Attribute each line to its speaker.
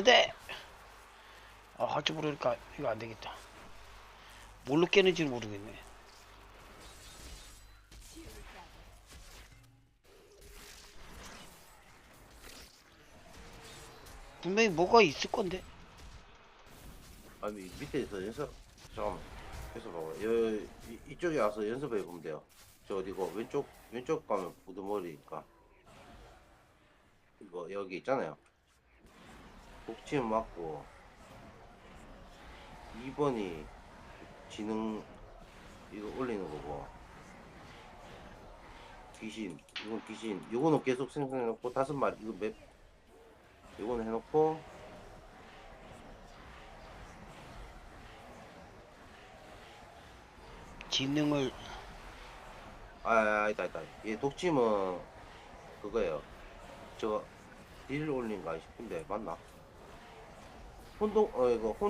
Speaker 1: 안돼. 아 할줄 모르니까 이거 안 되겠다. 뭘로 깨는지 모르겠네. 분명히 뭐가 있을 건데?
Speaker 2: 아니 밑에서 연습 잠깐만. 계속 봐봐. 여, 이, 이쪽에 와서 연습해 보면 돼요. 저 어디고 왼쪽 왼쪽 가면 부두머리니까. 이거 여기 있잖아요 복침 맞고 2번이 지능 이거 올리는 거고 귀신 이건 귀신 이거는 계속 생성해 놓고 다섯 마리 이거 맵 이거는 해놓고
Speaker 1: 지능을
Speaker 2: 아, 아, 있다, 있다. 얘 독침은 그거예요. 저, 딜 올린 거 싶은데, 맞나? 혼동, 어, 이거, 혼,